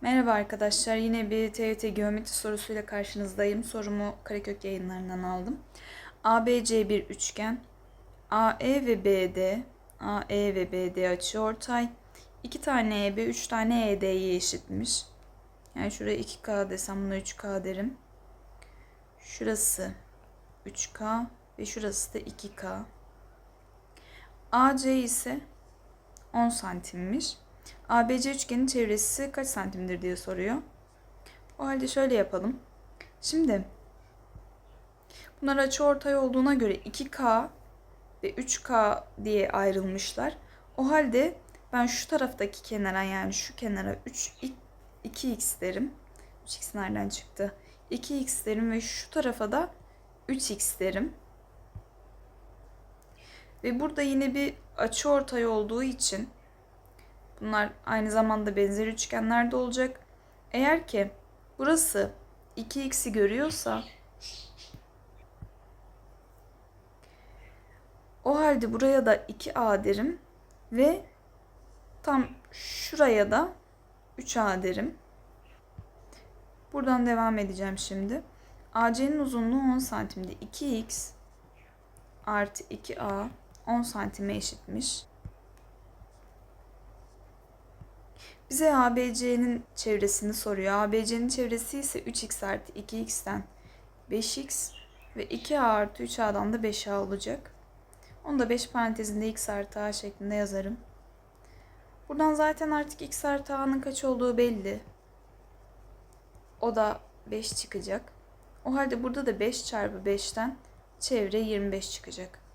Merhaba arkadaşlar. Yine bir TYT geometri sorusuyla karşınızdayım. Sorumu Karekök yayınlarından aldım. ABC bir üçgen. AE ve BD, AE ve BD açıortay. 2 tane EB, 3 tane ED'ye eşitmiş. Yani şuraya 2K desem buna 3K derim. Şurası 3K ve şurası da 2K. AC ise 10 santimmiş. ABC üçgenin çevresi kaç santimdir diye soruyor. O halde şöyle yapalım. Şimdi bunlar açıortay olduğuna göre 2K ve 3K diye ayrılmışlar. O halde ben şu taraftaki kenara yani şu kenara 3 2x derim. 3x nereden çıktı? 2x derim ve şu tarafa da 3x derim. Ve burada yine bir açıortay olduğu için Bunlar aynı zamanda benzer üçgenlerde olacak. Eğer ki burası 2x'i görüyorsa o halde buraya da 2a derim ve tam şuraya da 3a derim. Buradan devam edeceğim şimdi. AC'nin uzunluğu 10 santimdi. 2x artı 2a 10 santime eşitmiş. Bize ABC'nin çevresini soruyor. ABC'nin çevresi ise 3x artı 2x'ten 5x ve 2a artı 3a'dan da 5a olacak. Onu da 5 parantezinde x artı a şeklinde yazarım. Buradan zaten artık x artı a'nın kaç olduğu belli. O da 5 çıkacak. O halde burada da 5 çarpı 5'ten çevre 25 çıkacak.